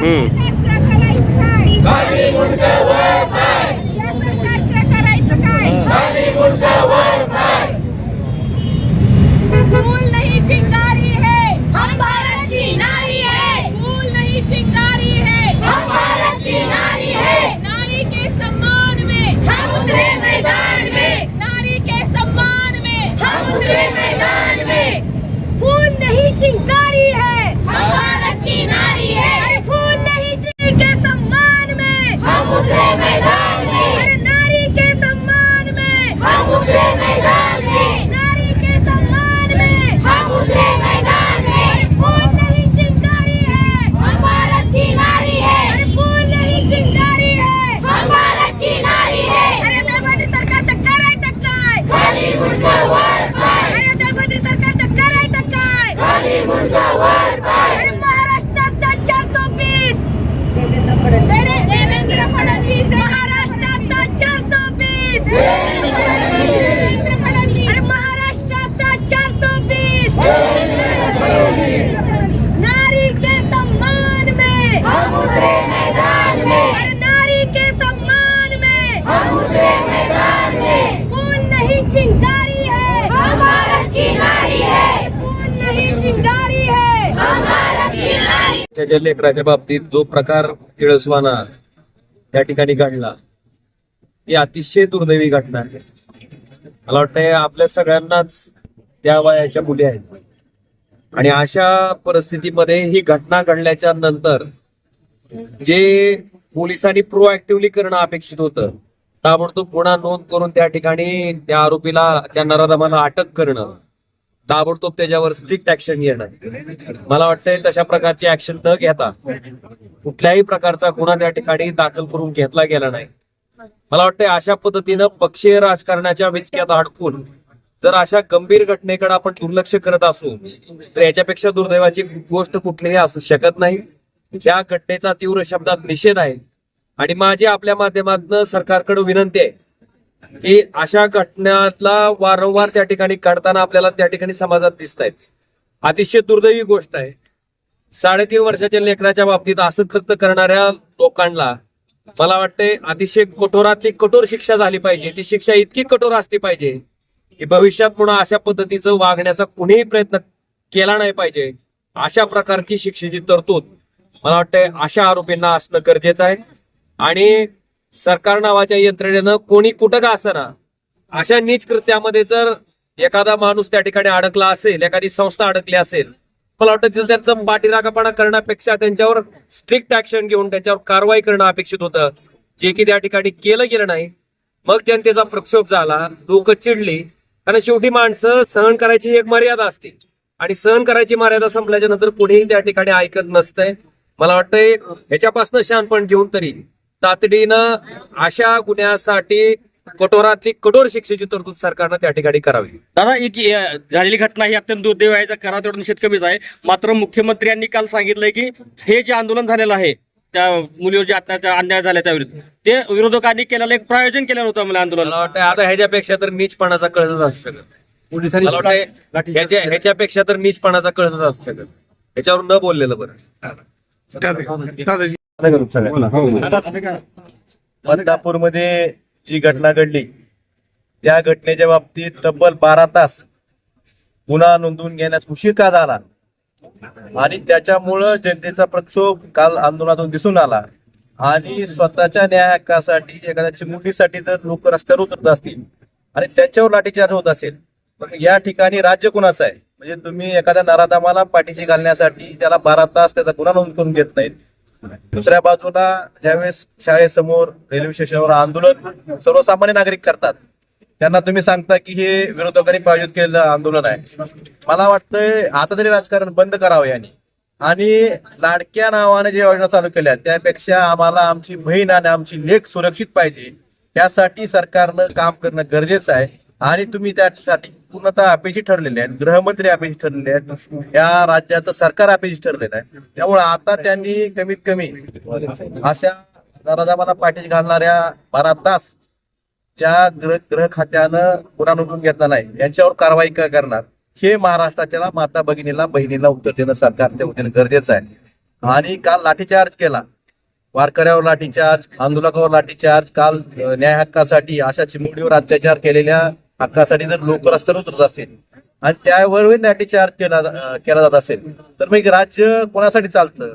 Hmm. नारी लेकराच्या बाबतीत जो प्रकार केळसवाना त्या ठिकाणी घडला ही अतिशय दुर्दैवी घटना आहे. मला वाटतंय आपल्या सगळ्यांनाच त्या वयाच्या मुली आहेत. आणि अशा परिस्थितीमध्ये ही घटना घडल्याच्या नंतर जे पोलिसांनी प्रोएक्टिव्हली करणं अपेक्षित होतं ताबडतोब गुन्हा नोंद करून त्या ठिकाणी त्या आरोपीला त्या नराधमाला अटक करणं ताबडतोब त्याच्यावर स्ट्रिक्ट ऍक्शन घेणं मला वाटतंय तशा प्रकारची ऍक्शन न घेता कुठल्याही प्रकारचा गुन्हा त्या ठिकाणी दाखल करून घेतला गेला नाही. मला वाटतंय अशा पद्धतीनं पक्षीय राजकारणाच्या विचक्यात अडकून जर अशा गंभीर घटनेकडे आपण दुर्लक्ष करत असू तर याच्यापेक्षा दुर्दैवाची गोष्ट कुठलीही असू शकत नाही. या घटनेचा तीव्र शब्दात निषेध आहे. आणि माझी आपल्या माध्यमातून सरकारकडे विनंती आहे की अशा घटनातला वारंवार त्या ठिकाणी काढताना आपल्याला त्या ठिकाणी समाजात दिसत आहेत अतिशय दुर्दैवी गोष्ट आहे. साडेतीन वर्षाच्या लेकराच्या बाबतीत असं कृत्य करणाऱ्या लोकांना मला वाटतंय अतिशय कठोरातली कठोर शिक्षा झाली पाहिजे. ती शिक्षा इतकी कठोर असली पाहिजे की भविष्यात पुन्हा अशा पद्धतीचं वागण्याचा कुणीही प्रयत्न केला नाही पाहिजे. अशा प्रकारची शिक्षेची तरतूद मला वाटतंय अशा आरोपींना असणं गरजेचं आहे. आणि सरकार नावाच्या यंत्रणेनं कोणी कुठं का असना अशा नीच कृत्यामध्ये जर एखादा माणूस त्या ठिकाणी अडकला असेल एखादी संस्था अडकली असेल मला वाटतं तिथं त्यांचं पाठीरागापणा करण्यापेक्षा त्यांच्यावर स्ट्रिक्ट ऍक्शन घेऊन त्यांच्यावर कारवाई करणं अपेक्षित होतं. जे की त्या ठिकाणी केलं गेलं नाही. मग जनतेचा प्रक्षोभ झाला लोक चिडली कारण शेवटी माणसं सहन करायची एक मर्यादा असते. आणि सहन करायची मर्यादा संपल्याच्या नंतर कुणीही त्या ठिकाणी ऐकत नसतंय. मला वाटतंय ह्याच्यापासून शहाणपण घेऊन तरी तातडीनं अशा गुन्ह्यासाठी कठोरातली कठोर शिक्षेची तरतूद सरकारनं त्या ठिकाणी करावी दादा एक अ, झालेली घटना ही अत्यंत दुर्दैव आहे करा तेवढा निषेध कमीच आहे मात्र मुख्यमंत्र्यांनी काल सांगितलंय की हे जे आंदोलन झालेलं आहे त्या मुलीवर जे अत्याचार अन्याय झाला त्याविरुद्ध ते विरोधकांनी केलेलं एक प्रायोजन केलेलं होतं मला आंदोलन मला वाटतं आता ह्याच्यापेक्षा तर नीचपणाचा कळसच असू शकत मला वाटतं ह्याच्या ह्याच्यापेक्षा तर नीचपणाचा कळसच असू शकत ह्याच्यावर न बोललेलं बरं बदलापूरमध्ये जी घटना घडली त्या घटनेच्या बाबतीत तब्बल बारा तास गुन्हा नोंदवून घेण्यास उशीर का झाला? आणि त्याच्यामुळं जनतेचा प्रक्षोभ काल आंदोलनातून दिसून आला. आणि स्वतःच्या न्याय हक्कासाठी एखाद्या चिमुकलीसाठी जर लोक रस्त्यावर उतरत असतील आणि त्याच्यावर लाठीचार्ज होत असेल तर या ठिकाणी राज्य कुणाचं आहे? म्हणजे तुम्ही एखाद्या नराधामाला पाठीशी घालण्यासाठी त्याला बारा तास त्याचा गुन्हा नोंद करून घेत नाहीत दुसऱ्या बाजूला ज्यावेळेस शाळेसमोर रेल्वे स्टेशनवर आंदोलन सर्वसामान्य नागरिक करतात त्यांना तुम्ही सांगता की हे विरोधकांनी प्रायोजित केलेलं आंदोलन आहे. मला वाटतंय आता तरी राजकारण बंद करावं यांनी. आणि लाडक्या नावाने ज्या योजना चालू केल्या त्यापेक्षा आम्हाला आमची बहीण आणि आमची लेख सुरक्षित पाहिजे. त्यासाठी सरकारनं काम करणं गरजेचं आहे. आणि तुम्ही त्यासाठी पूर्णतः अपेक्षित ठरलेले आहेत गृहमंत्री अपेक्षित ठरलेले आहेत या राज्याचं सरकार अपेक्षित ठरलेलं आहे. त्यामुळे आता त्यांनी कमीत कमी अशा जरा पाठीशी घालणाऱ्या बारा तास त्या ग्रह ग्रह खात्यानं गुन्हा नोंदवून घेतला नाही. यांच्यावर कारवाई का करणार? हे महाराष्ट्राच्या माता भगिनीला बहिणीला उत्तर देणं सरकारच्या वतीनं गरजेचं आहे. आणि काल लाठीचार्ज केला. वारकऱ्यावर लाठीचार्ज आंदोलकावर लाठीचार्ज काल न्याय हक्कासाठी अशा चिमुडीवर अत्याचार केलेल्या हक्कासाठी जर लोक रस्त्यावर उतरत असतील आणि त्यावर लाठीचार्ज केला केला जात असेल तर मग राज्य कोणासाठी चालतं?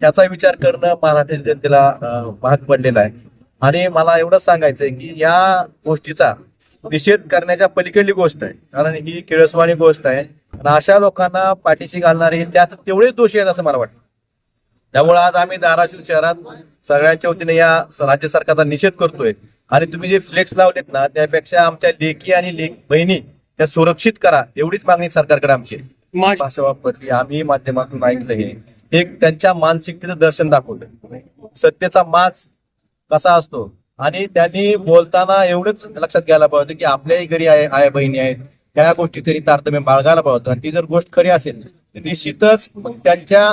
याचा विचार करणं महाराष्ट्र जनतेला भाग पडलेला आहे. आणि मला एवढंच सांगायचंय की या गोष्टीचा निषेध करण्याच्या पलीकडली गोष्ट आहे. कारण ही केळसवाणी गोष्ट आहे. आणि अशा लोकांना पाठीशी घालणारे त्यात तेवढेच दोषी आहेत असं मला वाटतं. त्यामुळे आज आम्ही धाराशिव शहरात सगळ्यांच्या वतीने या राज्य सरकारचा निषेध करतोय. आणि तुम्ही जे फ्लेक्स लावलेत ना त्यापेक्षा आमच्या लेकी आणि लेक बहिणी त्या सुरक्षित करा. एवढीच मागणी सरकारकडे आमची भाषा वापरली आम्ही माध्यमातून ऐकलं हे. एक त्यांच्या मानसिकतेचं दर्शन दाखवलं. सत्तेचा माज कसा असतो? आणि त्यांनी बोलताना एवढंच लक्षात घ्यायला पाहिजे की आपल्याही घरी आहे आया बहिणी आहेत. त्या गोष्टी तरी तारतम्य बाळगायला पाहिजे आणि ती जर गोष्ट खरी असेल तर निश्चितच त्यांच्या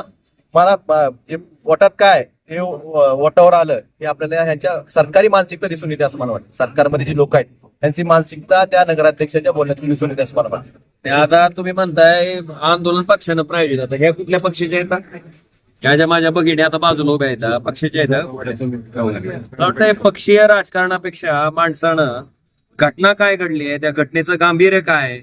मला पोटात काय? हे वटावर ओटावर आलं हे आपल्याला ह्यांच्या सरकारी मानसिकता दिसून येते असं मला वाटतं. सरकारमध्ये जी लोक आहेत त्यांची मानसिकता त्या नगराध्यक्षाच्या बोलण्यातून दिसून येते असं मला वाटतं. आता तुम्ही म्हणताय आंदोलन पक्षानं प्रायोजित आता ह्या कुठल्या पक्षाच्या येतात ह्या ज्या माझ्या बघिणी आता बाजूला उभ्या आहेत पक्षाच्या येतात वाटतंय पक्षीय राजकारणापेक्षा माणसानं घटना काय घडली आहे त्या घटनेचं गांभीर्य काय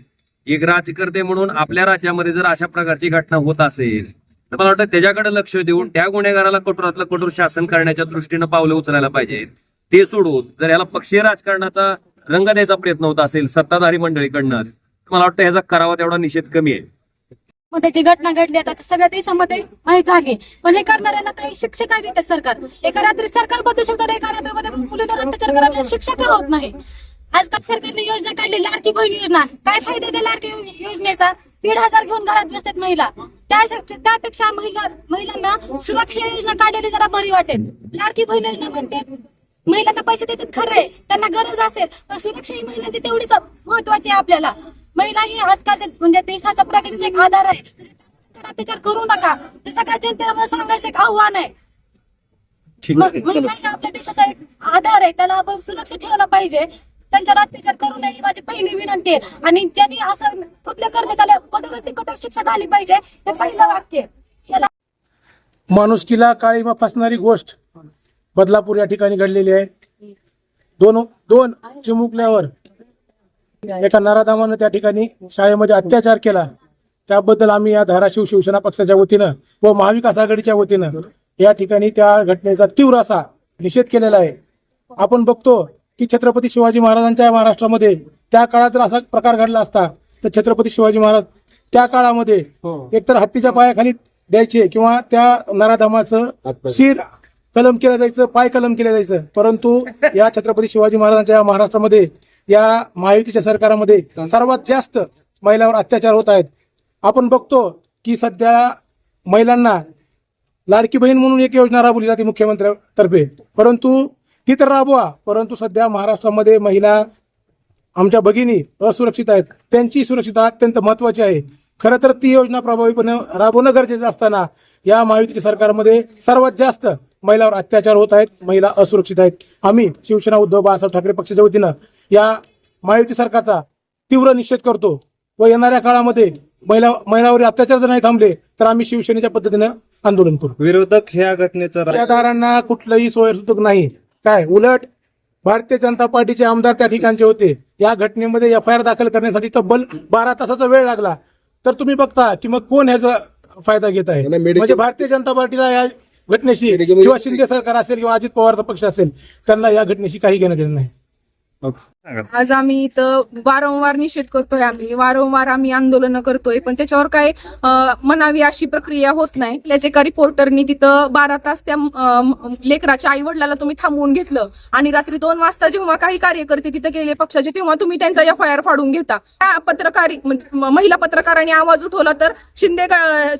एक राजकर्ते म्हणून आपल्या राज्यामध्ये जर अशा प्रकारची घटना होत असेल तर मला वाटतं त्याच्याकडे लक्ष देऊन त्या गुन्हेगाराला कठोरातलं कठोर शासन करण्याच्या दृष्टीनं पावलं उचलायला पाहिजेत ते सोडून जर याला पक्षीय राजकारणाचा रंग द्यायचा प्रयत्न होत असेल सत्ताधारी मंडळीकडनंच मला वाटतं ह्याचा करावा तेवढा निषेध कमी आहे. मग त्याची घटना घडली आता सगळ्या देशामध्ये माहीत झाली. पण हे करणाऱ्यांना काही शिक्षा काय देते सरकार. एका रात्री सरकार बदलू शकतो एका रात्रीमध्ये मुलींवर अत्याचार करायला शिक्षा का होत नाही. आजकाल सरकारने योजना काढली लाडकी बहीण योजना? काय फायदा त्या लाडकी योजनेचा? दीड हजार घेऊन घरात बसतात महिला. त्या त्यापेक्षा महिला महिलांना सुरक्षा योजना काढलेली जरा बरी वाटेल. लाडकी बहीण योजना म्हणते महिलांना पैसे देतात खरंय त्यांना गरज असेल पण सुरक्षा ही महिलांची तेवढीच महत्वाची आहे आपल्याला. महिला ही आजकाल म्हणजे देशाचा प्रगतीचा एक आधार आहे. अत्याचार करू नका हे सगळ्या जनतेला मला सांगायचं एक आव्हान आहे. महिला ही आपल्या देशाचा एक आधार आहे. त्याला आपण सुरक्षित ठेवला पाहिजे. त्यांच्यावर अत्याचार करू नये ही माझी पहिली विनंती आहे. आणि ज्यांनी असं कृत्य करण्यात त्याला कठोराती कठोर शिक्षा झाली पाहिजे हे पहिलं वाक्य आहे. माणुसकीला काळीमा फसणारी गोष्ट बदलापूर या ठिकाणी घडलेली आहे. दोन दोन चिमुकल्यावर एका नराधामानं त्या ठिकाणी शाळेमध्ये अत्याचार केला. त्याबद्दल आम्ही या धाराशिव शिवसेना पक्षाच्या वतीनं व महाविकास आघाडीच्या वतीनं या ठिकाणी त्या घटनेचा तीव्र असा निषेध केलेला आहे. आपण बघतो की छत्रपती शिवाजी महाराजांच्या महाराष्ट्रामध्ये त्या काळात जर असा प्रकार घडला असता तर छत्रपती शिवाजी महाराज त्या काळामध्ये एकतर हत्तीच्या पायाखाली द्यायचे किंवा त्या नराधामाचं शिर कलम केलं जायचं पाय कलम केलं जायचं. परंतु या छत्रपती शिवाजी महाराजांच्या या महाराष्ट्रामध्ये या महायुतीच्या सरकारामध्ये सर्वात जास्त महिलावर अत्याचार होत आहेत. आपण बघतो की सध्या महिलांना लाडकी बहीण म्हणून एक योजना राबवली जाते मुख्यमंत्र्यांतर्फे. परंतु ती तर राबवा परंतु सध्या महाराष्ट्रामध्ये महिला आमच्या भगिनी असुरक्षित आहेत. त्यांची सुरक्षितता अत्यंत महत्वाची आहे. खरं तर ती योजना प्रभावीपणे राबवणं गरजेचं असताना या महायुतीच्या सरकारमध्ये सर्वात जास्त महिलावर अत्याचार होत आहेत महिला असुरक्षित आहेत. आम्ही शिवसेना उद्धव बाळासाहेब ठाकरे पक्षाच्या वतीनं या महायुती सरकारचा तीव्र निषेध करतो व येणाऱ्या काळामध्ये महिला महिलावर अत्याचार जर नाही थांबले तर आम्ही शिवसेनेच्या पद्धतीनं आंदोलन करू. विरोधक ह्या घटनेचा कुठलंही सोयीसुद्धा नाही. काय? उलट भारतीय जनता पार्टीचे आमदार त्या ठिकाणचे होते. या घटनेमध्ये एफ आय आर दाखल करण्यासाठी तब्बल बारा तासाचा वेळ लागला. तर तुम्ही बघता की मग कोण ह्याचा फायदा घेत आहे? म्हणजे भारतीय जनता पार्टीला या घटनेशी किंवा शिंदे सरकार असेल किंवा अजित पवारचा पक्ष असेल त्यांना या घटनेशी काही घेणं देणं नाही आज आम्ही इथं वारंवार निषेध करतोय आम्ही. वारंवार आम्ही आंदोलन करतोय. पण त्याच्यावर काय म्हणावी अशी प्रक्रिया होत नाही. आपल्याच एका रिपोर्टरनी तिथं बारा तास त्या लेकराच्या आई वडिलाला तुम्ही थांबवून घेतलं. आणि रात्री दोन वाजता जेव्हा काही कार्यकर्ते तिथं गेले पक्षाचे तेव्हा तुम्ही त्यांचा एफ आय आर फाडून घेता. त्या पत्रकारी महिला पत्रकारांनी आवाज उठवला तर शिंदे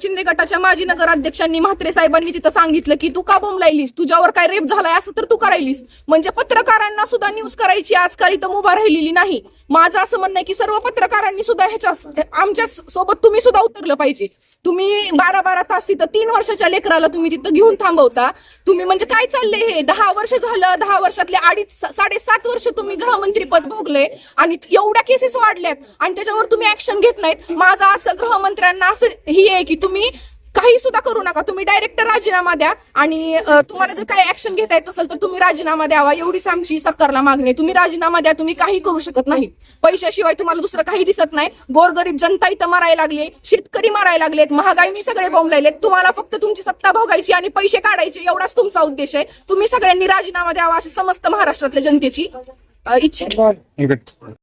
शिंदे गटाच्या माजी नगराध्यक्षांनी म्हात्रे साहेबांनी तिथं सांगितलं की तू का बोंबलायलीस? तुझ्यावर काय रेप झालाय असं तर तू करायलीस म्हणजे पत्रकारांना सुद्धा न्यूज करायची आजकाल इथं ठाम उभा राहिलेली नाही. माझं असं म्हणणं आहे की सर्व पत्रकारांनी सुद्धा ह्याच्या आमच्यासोबत तुम्ही सुद्धा उतरलं पाहिजे. तुम्ही बारा बारा तास तिथं तीन वर्षाच्या लेकराला तुम्ही तिथं घेऊन थांबवता. तुम्ही म्हणजे काय चाललंय हे? दहा वर्ष झालं दहा वर्षातले अडीच साडेसात वर्ष तुम्ही गृहमंत्री पद भोगले आणि एवढ्या केसेस वाढल्यात आणि त्याच्यावर तुम्ही ऍक्शन घेत नाहीत. माझं असं गृहमंत्र्यांना असं ही आहे की तुम्ही काही सुद्धा करू नका. तुम्ही डायरेक्ट राजीनामा द्या आणि तुम्हाला जर काही ऍक्शन घेता येत असेल तर तुम्ही राजीनामा द्यावा. एवढीच आमची सरकारला मागणी तुम्ही राजीनामा द्या. तुम्ही काही करू शकत नाही. पैशाशिवाय तुम्हाला दुसरं काही दिसत नाही. गोरगरीब जनता इथं मारायला लागली शेतकरी मारायला लागलेत महागाईनी सगळे बोंबलायलेत तुम्हाला फक्त तुमची सत्ता भोगायची आणि पैसे काढायचे एवढाच तुमचा उद्देश आहे. तुम्ही सगळ्यांनी राजीनामा द्यावा अशी समस्त महाराष्ट्रातल्या जनतेची इच्छा आहे.